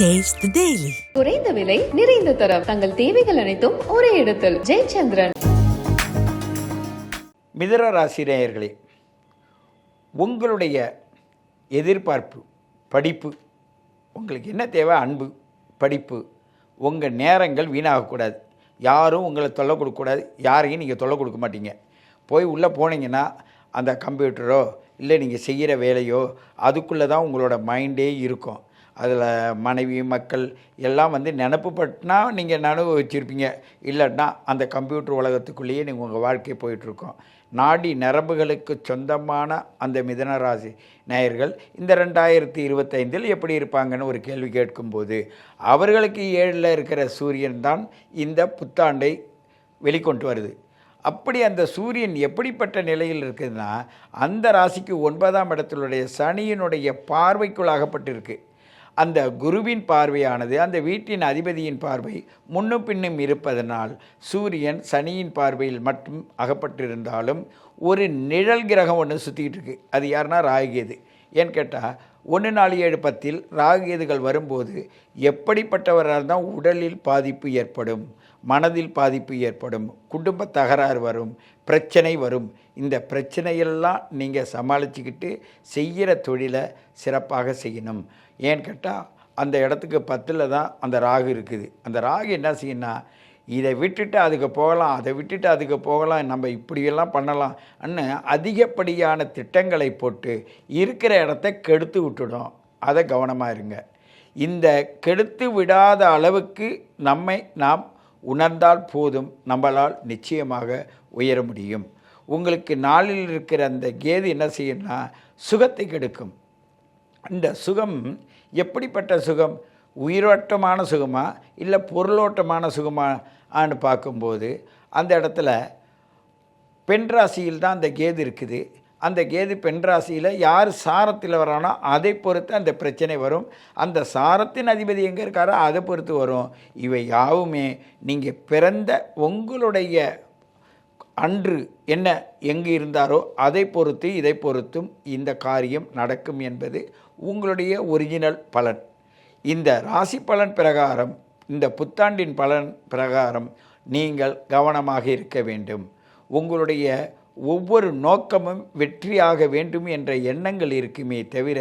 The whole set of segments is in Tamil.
The Daily. குறைந்த விலை நிறைந்த தரம். தங்கள் தேவைகள் அனைத்தும் ஒரே இடத்தில். ஜெயச்சந்திரன். மிதுன ராசி நேயர்களே உங்களுடைய எதிர்பார்ப்பு படிப்பு உங்களுக்கு என்ன தேவை? அன்பு படிப்பு. உங்கள் நேரங்கள் வீணாகக்கூடாது. யாரும் உங்களை தொல்லை கொடுக்கக்கூடாது. யாரையும் நீங்கள் தொல்லை கொடுக்க மாட்டீங்க. போய் உள்ளே போனீங்கன்னா அந்த கம்ப்யூட்டரோ இல்லை நீங்கள் செய்கிற வேலையோ அதுக்குள்ளே தான் உங்களோட மைண்டே இருக்கும். அதில் மனைவி மக்கள் எல்லாம் வந்து நினப்பு பட்டினா நீங்கள் நனவு வச்சுருப்பீங்க. இல்லைன்னா அந்த கம்ப்யூட்டர் உலகத்துக்குள்ளேயே நீங்கள் உங்கள் வாழ்க்கை போயிட்டுருக்கோம். நாடி நரம்புகளுக்கு சொந்தமான அந்த மிதன ராசி நேயர்கள் இந்த ரெண்டாயிரத்தி இருபத்தைந்தில் எப்படி இருப்பாங்கன்னு ஒரு கேள்வி கேட்கும்போது அவர்களுக்கு ஏழில் இருக்கிற சூரியன் தான் இந்த புத்தாண்டை வெளிக்கொண்டு வருது. அப்படி அந்த சூரியன் எப்படிப்பட்ட நிலையில் இருக்குதுன்னா அந்த ராசிக்கு ஒன்பதாம் இடத்தினுடைய சனியினுடைய பார்வைக்குள்ளாகப்பட்டிருக்கு அந்த குருவின் பார்வையானது அந்த வீட்டின் அதிபதியின் பார்வை முன்னும் பின்னும் இருப்பதனால் சூரியன் சனியின் பார்வையில் மட்டும் அகப்பட்டிருந்தாலும் ஒரு நிழல் கிரகம் ஒன்று சுற்றிக்கிட்டு இருக்கு அது யாருன்னா ராகுகேது. ஏன்னு கேட்டால் ஒன்று நாலு ஏழு பத்தில் ராகுகேதுகள் வரும்போது எப்படிப்பட்டவராக இருந்தால் உடலில் பாதிப்பு ஏற்படும் மனதில் பாதிப்பு ஏற்படும் குடும்ப தகராறு வரும் பிரச்சனை வரும் இந்த பிரச்சனையெல்லாம் நீங்கள் சமாளிச்சுக்கிட்டு செய்கிற தொழிலை சிறப்பாக செய்யணும். ஏன்னு கேட்டால் அந்த இடத்துக்கு பத்தில் தான் அந்த ராகு இருக்குது. அந்த ராகு என்ன செய்யணும்னா இதை விட்டுட்டு அதுக்கு போகலாம் அதை விட்டுட்டு அதுக்கு போகலாம் நம்ம இப்படியெல்லாம் பண்ணலாம் அன்னு அதிகப்படியான திட்டங்களை போட்டு இருக்கிற இடத்த கெடுத்து விட்டுடும். அதை கவனமாக இருங்க. இந்த கெடுத்து விடாத அளவுக்கு நம்மை நாம் உணர்ந்தால் போதும் நம்மளால் நிச்சயமாக உயர முடியும். உங்களுக்கு நாளில் இருக்கிற அந்த கேது என்ன செய்யும்னா சுகத்தை கெடுக்கும். அந்த சுகம் எப்படிப்பட்ட சுகம்? உயிரோட்டமான சுகமா? இல்லை பொருளோட்டமான சுகமான்னு பார்க்கும்போது அந்த இடத்துல பெண் ராசியில் தான் அந்த கேது இருக்குது. அந்த கேது பெண் ராசியில் யார் சாரத்தில் வரானோ அதை பொறுத்து அந்த பிரச்சனை வரும். அந்த சாரத்தின் அதிபதி எங்கே இருக்காரோ அதை பொறுத்து வரும். இவை யாவுமே நீங்கள் பிறந்த உங்களுடைய அன்று என்ன எங்கு இருந்தாரோ அதை பொறுத்து இதை பொறுத்தும் இந்த காரியம் நடக்கும் என்பது உங்களுடைய ஒரிஜினல் பலன். இந்த ராசி பலன் பிரகாரம் இந்த புத்தாண்டின் பலன் பிரகாரம் நீங்கள் கவனமாக இருக்க வேண்டும். உங்களுடைய ஒவ்வொரு நோக்கமும் வெற்றியாக வேண்டும் என்ற எண்ணங்கள் இருக்குமே தவிர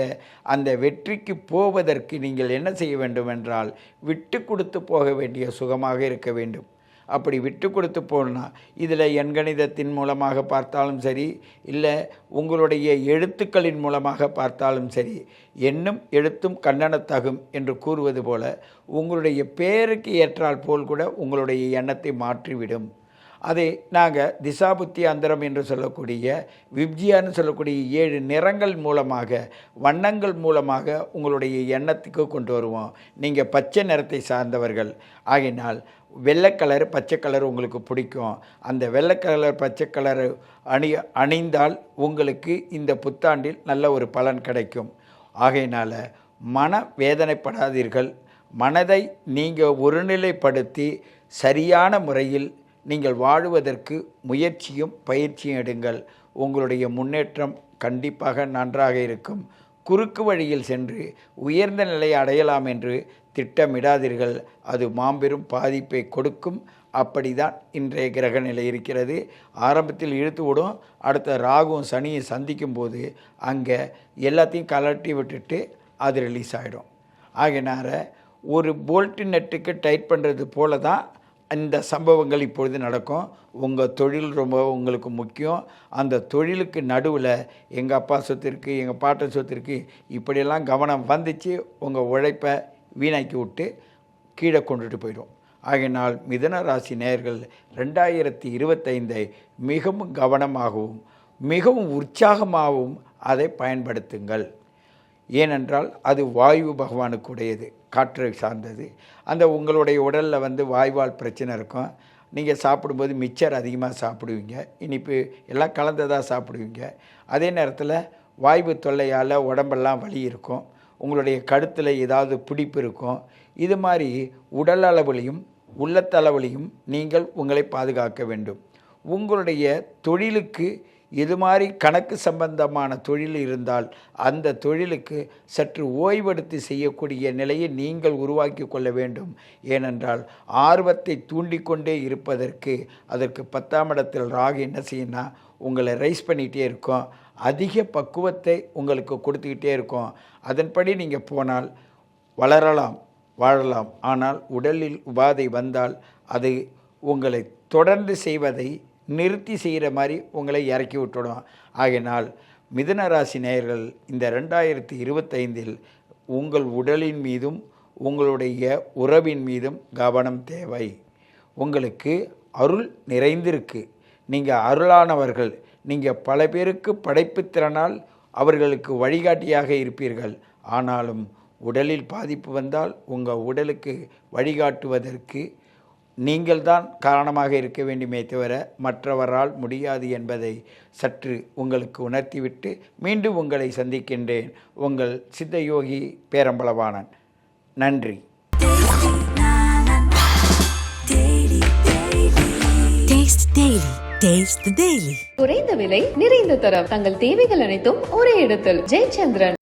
அந்த வெற்றிக்கு போவதற்கு நீங்கள் என்ன செய்ய வேண்டும் என்றால் விட்டு கொடுத்து போக வேண்டிய சுகமாக இருக்க வேண்டும். அப்படி விட்டு கொடுத்து போனால் இதில் எண்கணிதத்தின் மூலமாக பார்த்தாலும் சரி இல்லை உங்களுடைய எழுத்துக்களின் மூலமாக பார்த்தாலும் சரி எண்ணும் எழுத்தும் கண்ணனத்தகும் என்று கூறுவது போல உங்களுடைய பேருக்கு ஏற்றால் போல் கூட உங்களுடைய எண்ணத்தை மாற்றிவிடும். அதை நாங்கள் திசாபுத்தி அந்தரம் என்று சொல்லக்கூடிய விப்ஜியான்னு சொல்லக்கூடிய ஏழு நிறங்கள் மூலமாக வண்ணங்கள் மூலமாக உங்களுடைய எண்ணத்துக்கு கொண்டு வருவோம். நீங்கள் பச்சை நிறத்தை சார்ந்தவர்கள். ஆகினால் வெள்ளை கலர் பச்சை கலர் உங்களுக்கு பிடிக்கும். அந்த வெள்ளை கலர் பச்சை கலர் அணி அணிந்தால் உங்களுக்கு இந்த புத்தாண்டில் நல்ல ஒரு பலன் கிடைக்கும். ஆகையினால் மன வேதனைப்படாதீர்கள். மனதை நீங்கள் ஒருநிலைப்படுத்தி சரியான முறையில் நீங்கள் வாழுவதற்கு முயற்சியும் பயிற்சியும் எடுங்கள். உங்களுடைய முன்னேற்றம் கண்டிப்பாக நன்றாக இருக்கும். குறுக்கு வழியில் சென்று உயர்ந்த நிலையை அடையலாம் என்று திட்டமிடாதீர்கள். அது மாம்பெரும் பாதிப்பை கொடுக்கும். அப்படிதான் இன்றைய கிரக நிலை இருக்கிறது. ஆரம்பத்தில் இழுத்து விடும். அடுத்த ராகுவும் சனியை சந்திக்கும் போது அங்கே எல்லாத்தையும் கலட்டி விட்டுட்டு அது ரிலீஸ் ஆகிடும் ஆகினார ஒரு போல்ட்டு நெட்டுக்கு டைட் பண்ணுறது போல தான் இந்த சம்பவங்கள் இப்பொழுது நடக்கும். உங்கள் தொழில் ரொம்ப உங்களுக்கு முக்கியம். அந்த தொழிலுக்கு நடுவில் எங்கள் அப்பா சொத்து இருக்குது எங்கள் பாட்டன் சொத்து இருக்குது இப்படியெல்லாம் கவனம் வந்துச்சு. உங்கள் உழைப்பை வீணாக்கி விட்டு கீழே கொண்டுட்டு போயிடும். ஆகையினால் மிதன ராசி நேயர்கள் ரெண்டாயிரத்தி இருபத்தைந்தை மிகவும் கவனமாகவும் மிகவும் உற்சாகமாகவும் அதை பயன்படுத்துங்கள். ஏனென்றால் அது வாயு பகவானுக்குடையது காற்றை சார்ந்தது. அந்த உங்களுடைய உடலில் வந்து வாய்வால் பிரச்சனை இருக்கும். நீங்கள் சாப்பிடும்போது மிச்சர் அதிகமாக சாப்பிடுவீங்க. இனிப்பு எல்லாம் கலந்ததாக சாப்பிடுவீங்க. அதே நேரத்தில் வாய்வு தொல்லையால் உடம்பெல்லாம் வலி இருக்கும். உங்களுடைய கழுத்தில் ஏதாவது பிடிப்பு இருக்கும். இது மாதிரி உடல் அளவிலையும் உள்ளத்தளவிலையும் நீங்கள் உங்களை பாதுகாக்க வேண்டும். உங்களுடைய தொழிலுக்கு இது மாதிரி கணக்கு சம்பந்தமான தொழில் இருந்தால் அந்த தொழிலுக்கு சற்று ஓய்வெடுத்து செய்யக்கூடிய நிலையை நீங்கள் உருவாக்கி கொள்ள வேண்டும். ஏனென்றால் ஆர்வத்தை தூண்டிக்கொண்டே இருப்பதற்கு அதற்கு பத்தாம் இடத்தில் ராகு என்ன செய்யும்னா உங்களை ரைஸ் பண்ணிகிட்டே இருக்கும். அதிக பக்குவத்தை உங்களுக்கு கொடுத்துக்கிட்டே இருக்கும். அதன்படி நீங்கள் போனால் வளரலாம் வாழலாம். ஆனால் உடலில் உபாதை வந்தால் அது உங்களை தொடர்ந்து செய்வதை நிறுத்தி செய்கிற மாதிரி உங்களை இறக்கி விட்டுடும் ஆகினால் மிதன ராசி நேயர்கள் இந்த ரெண்டாயிரத்தி இருபத்தைந்தில் உங்கள் உடலின் மீதும் உங்களுடைய உறவின் மீதும் கவனம் தேவை. உங்களுக்கு அருள் நிறைந்திருக்கு. நீங்கள் அருளானவர்கள். நீங்கள் பல பேருக்கு படைப்பு திறனால் அவர்களுக்கு வழிகாட்டியாக இருப்பீர்கள். ஆனாலும் உடலில் பாதிப்பு வந்தால் உங்கள் உடலுக்கு வழிகாட்டுவதற்கு நீங்கள்தான் காரணமாக இருக்க வேண்டுமே தவிர மற்றவரால் முடியாது என்பதை சற்று உங்களுக்கு உணர்த்திவிட்டு மீண்டும் உங்களை சந்திக்கின்றேன். உங்கள் சித்தயோகி பேரம்பளவாணன் நன்றி. Taste Daily. Taste the Daily. குறைந்த விலை நிறைந்த தரம். தங்கள் தேவைகள் அனைத்தும் ஒரே இடத்தில். ஜெயச்சந்திரன்.